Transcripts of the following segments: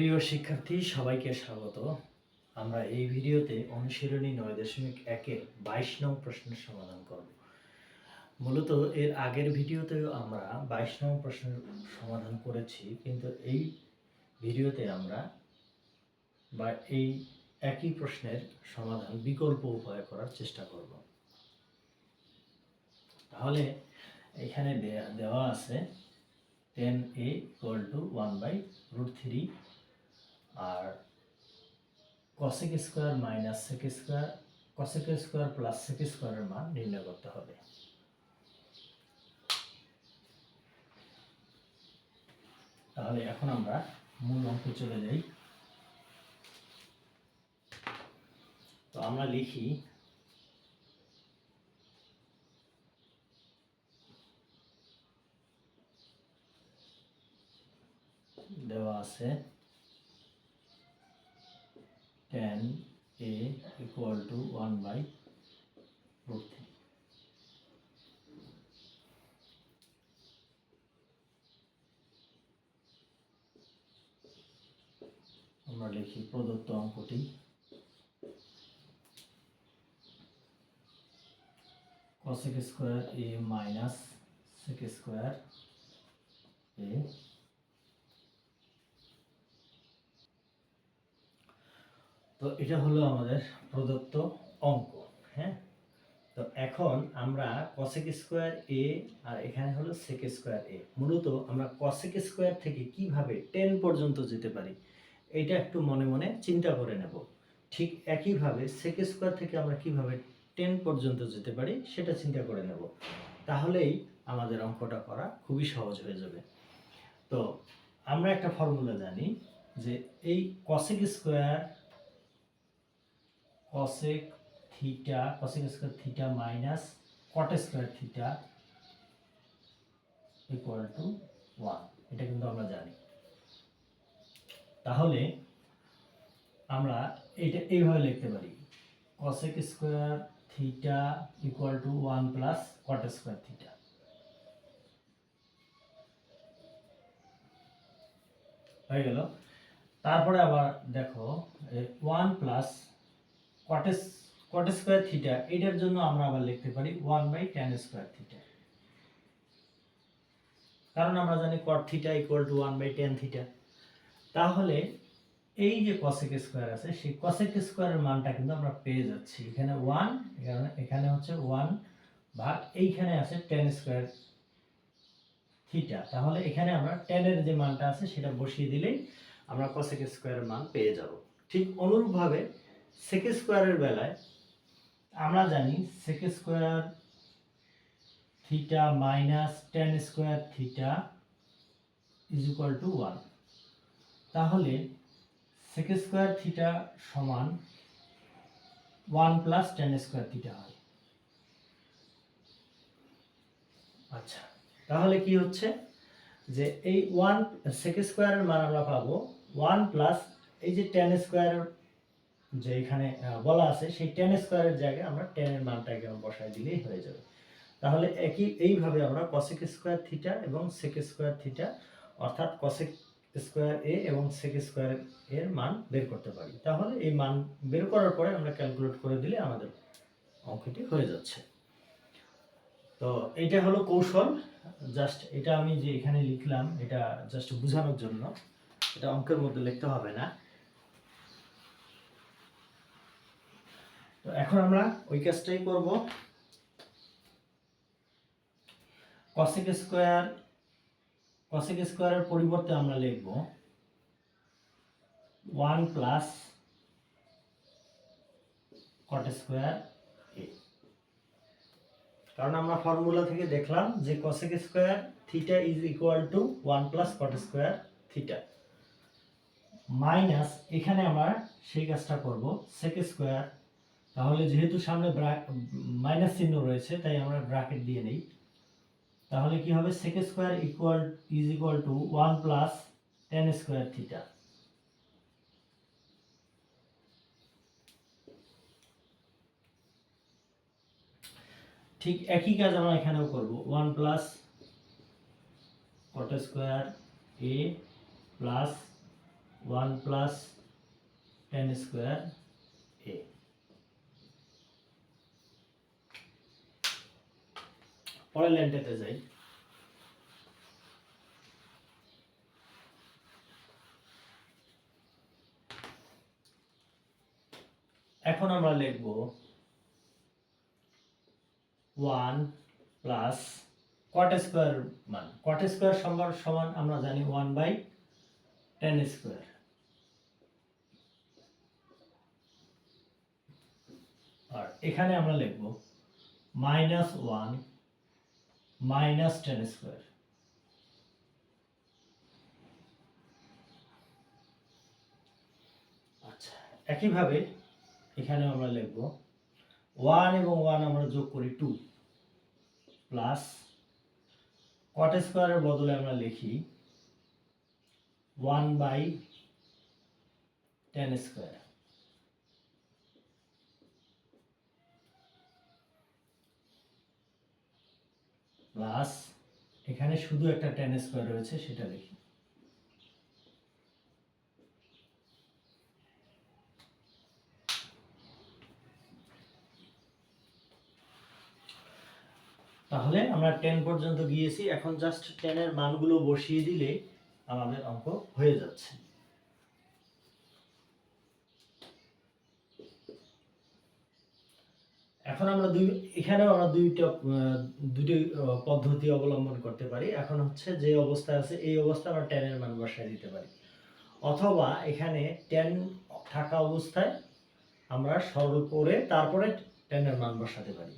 প্রিয় শিক্ষার্থী, সবাইকে স্বাগত। আমরা এই ভিডিওতে অনুশীলনী নয় দশমিক একের বাইশ নং প্রশ্নের সমাধান করব। মূলত এর আগের ভিডিওতেও আমরা বাইশ নং প্রশ্নের সমাধান করেছি, কিন্তু এই ভিডিওতে আমরা বা এই একই প্রশ্নের সমাধান বিকল্প উপায় করার চেষ্টা করব। তাহলে এখানে দেওয়া আছে, tan A equal to one by root three R cosec square minus sec square cosec square plus sec স্কোয়ারের মান নির্ণয় করতে হবে। তাহলে এখন আমরা মূল অঙ্কে চলে যাই। তো আমরা লিখি, দেওয়া আছে tan A equal to one by root three আমরা লিখি প্রদত্ত অঙ্কটি। cosec square A minus sec square A তো এটা হলো আমাদের প্রদত্ত অঙ্ক হ্যাঁ? তো এখন আমরা কসেক স্কোয়ার এ আর এখানে হলো সেক স্কোয়ার এ মূলত আমরা কসেক স্কোয়ার থেকে কীভাবে টেন পর্যন্ত যেতে পারি, এটা একটু মনে মনে চিন্তা করে নেব। ঠিক একইভাবে সেক স্কোয়ার থেকে আমরা কীভাবে টেন পর্যন্ত যেতে পারি, সেটা চিন্তা করে নেব। তাহলেই আমাদের অঙ্কটা করা খুবই সহজ হয়ে যাবে। তো আমরা একটা ফর্মুলা জানি যে এই cosec square cosec theta cosec square theta minus cot square theta equal to one এটা কিন্তু আমরা জানি। তাহলে আমরা এটা এইভাবে লিখতে পারি। cosec square theta equal to one plus cot square theta হয়ে গেল। তারপরে আবার দেখো one plus cot square theta এটার জন্য আমরা আবার লিখতে পারি one by tan square theta কারণ আমরা জানি cot theta equal to one by tan theta তাহলে এই যে কসেক স্কোয়ার আছে, সেই কসেক স্কোয়ারের মানটা কিন্তু আমরা পেয়ে যাচ্ছি। এখানে ওয়ান এখানে হচ্ছে ওয়ান ভাগ এইখানে আছে টেন স্কোয়ার থিটা তাহলে এখানে আমরা টেনের যে মানটা আছে, সেটা বসিয়ে দিলেই আমরা কসেক স্কোয়ারের মান পেয়ে যাব। ঠিক অনুরূপভাবে সেক স্কোয়ারের বেলায় আমরা জানি sec square theta minus tan square theta is equal to one তাহলে সেক স্কোয়ার থিটা সমান one plus tan square theta হয়। আচ্ছা তাহলে কি হচ্ছে? যে এই ওয়ান সেক স্কোয়ারের মান আমরা পাবো ওয়ান প্লাস এই যে টেন স্কোয়ারের যে এখানে বলা আছে, সেই টেন স্কোয়ারের জায়গায় আমরা টেনের মানটাকে বসায় দিলেই হয়ে যাবে। তাহলে একই, এইভাবে আমরা কসেক স্কোয়ার থিটা এবং সেক স্কোয়ার থিটা অর্থাৎ কসেক স্কোয়ার এ এবং সেক স্কোয়ার এর মান বের করতে পারি। তাহলে এই মান বের করার পরে আমরা ক্যালকুলেট করে দিলে আমাদের অঙ্কটি হয়ে যাচ্ছে। তো এটা হলো কৌশল। জাস্ট এটা আমি যে এখানে লিখলাম, এটা জাস্ট বোঝানোর জন্য। এটা অঙ্কের মধ্যে লিখতে হবে না। তো এখন আমরা ওই কাজটাই করব। কসেক স্কোয়ার কসেক স্কোয়ারের পরিবর্তে আমরা লিখব ওয়ান প্লাস কট স্কোয়ার কারণ আমরা ফর্মুলা থেকে দেখলাম যে cosec square theta is equal to one plus cot square theta minus এখানে আমরা সেই কাজটা করব সেক স্কোয়ার তাহলে যেহেতু সামনে মাইনাস চিহ্ন রয়েছে, তাই আমরা ব্র্যাকেট দিয়ে নেই। তাহলে কি হবে? Sec square equal is equal to one plus tan square theta ঠিক একই কাজ আমরা এখানেও করব। One plus cot square A plus one plus tan square A পরের লাইনটাতে যাই। এখন আমরা লিখব ওয়ান প্লাস কট স্কোয়ার মান। কট স্কোয়ার সমান সমান আমরা জানি ওয়ান বাই টেন স্কোয়ার। আর এখানে আমরা লিখব minus one minus tan square আচ্ছা একইভাবে এখানে আমরা লিখব ওয়ান এবং ওয়ান আমরা যোগ করি টু প্লাস কট স্কোয়ারের বদলে আমরা লিখি one by tan square plus এখানে শুধু একটা টেন স্কোয়ার রয়েছে, সেটা লিখি তাহলে আমরা টেন পর্যন্ত গিয়েছি, এখন জাস্ট টেনের মানগুলো বসিয়ে দিলে আমাদের অঙ্ক হয়ে যাচ্ছে। এখন আমরা দুই, এখানেও আমরা দুইটা দুটি পদ্ধতি অবলম্বন করতে পারি। এখন হচ্ছে যে অবস্থা আছে, এই অবস্থা আমরা টেনের মান বসায় দিতে পারি। অথবা এখানে টেন থাকা অবস্থায় আমরা সরল করে তারপরে টেনের মান বসাতে পারি।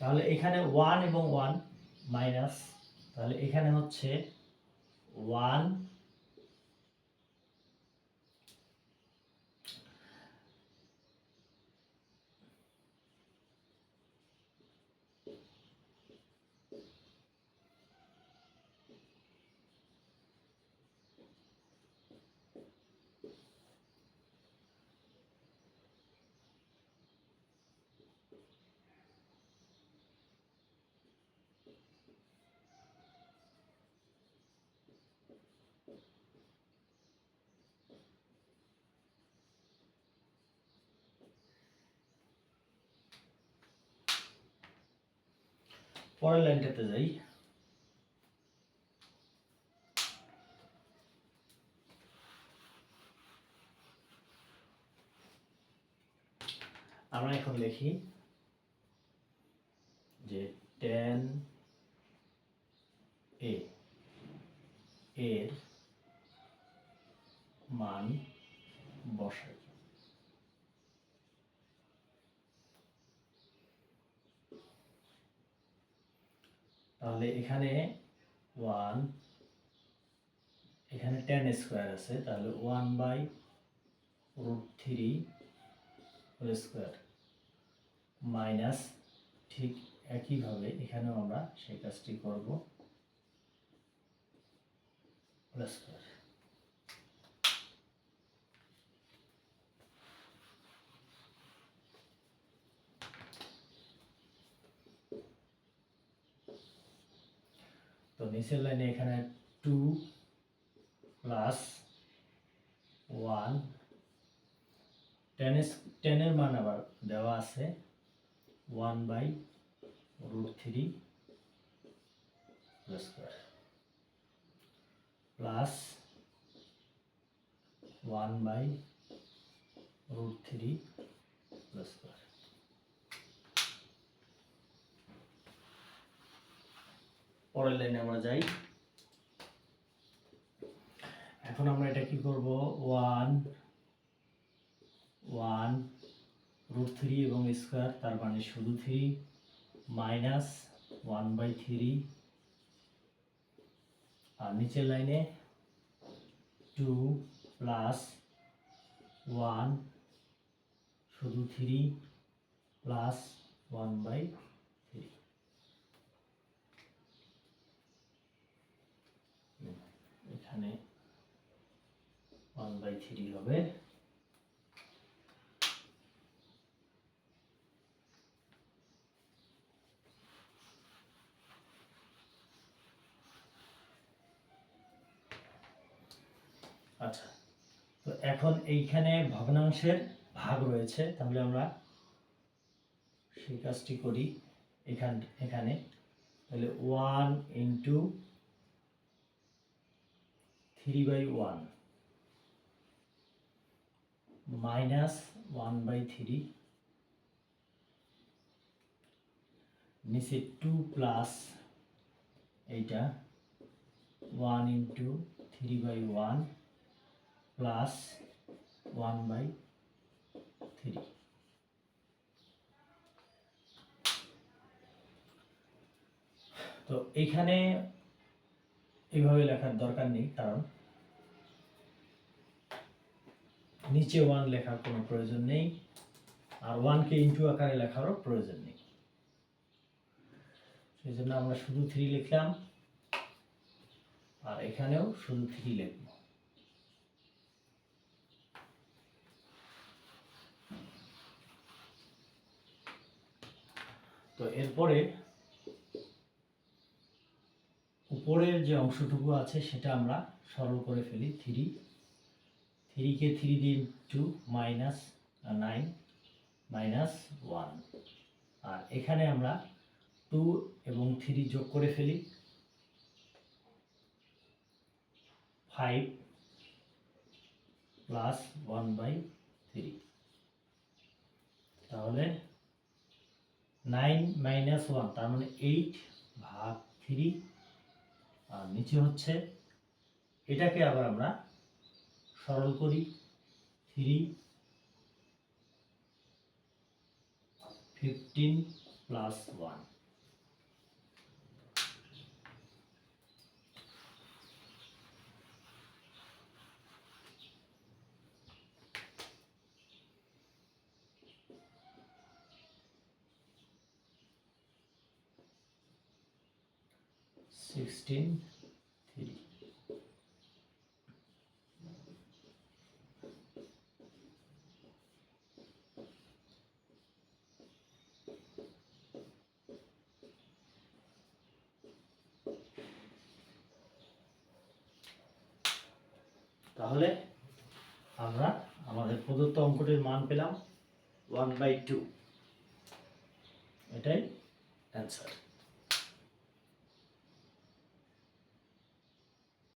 তাহলে এখানে ওয়ান এবং ওয়ান মাইনাস তাহলে এখানে হচ্ছে ওয়ান পরের লাইনটাতে যাই। আমরা এখন লিখি যে টেন এ এর মান বসাই। তাহলে এখানে ওয়ান এখানে টেন স্কোয়ার আছে, তাহলে one by root three square minus ঠিক একইভাবে এখানেও আমরা সেই কাজটি করব স্কোয়ার তো নিচের লাইনে এখানে টু প্লাস ওয়ান টেন টেনের মান আবার দেওয়া আছে one by root three square plus one by root three square পরের লাইনে আমরা যাই। এখন আমরা এটা কি করব? ওয়ান ওয়ান রুট থ্রি এবং স্কোয়ার, তার মানে শুধু three minus one by three. আর নিচের লাইনে টু প্লাস ওয়ান, শুধু three plus one by three এখানে ওয়ান বাই থ্রি হবে। আচ্ছা তো এখন এইখানে ভগ্নাংশের ভাগ রয়েছে, তাহলে আমরা সেই কাজটি করি এখান, এখানে। তাহলে one into three by one minus one by three নিচে টু প্লাস এইটা one into three by one plus one by three তো এখানে এইভাবে লেখার দরকার নেই, কারণ নিচে ওয়ান লেখার কোনো প্রয়োজন নেই, আর ওয়ানকে ইন্টু আকারে লেখারও প্রয়োজন নেই। সেই জন্য আমরা শুধু থ্রি লিখলাম, আর এখানেও শুধু থ্রি লিখব। তো এরপরে উপরের যে অংশটুকু আছে সেটা আমরা সরল করে ফেলি থ্রি থ্রিকে থ্রি দিন two minus nine minus one আর এখানে আমরা টু এবং থ্রি যোগ করে ফেলি। Five plus one by three তাহলে নাইন মাইনাস ওয়ান তার মানে এইট ভাগ থ্রি আর নিচে হচ্ছে এটাকে আবার আমরা সরল করি three fifteen plus one sixteen three তাহলে আমরা আমাদের প্রদত্ত অঙ্কটির মান পেলাম ওয়ান বাই টু এটাই অ্যান্সার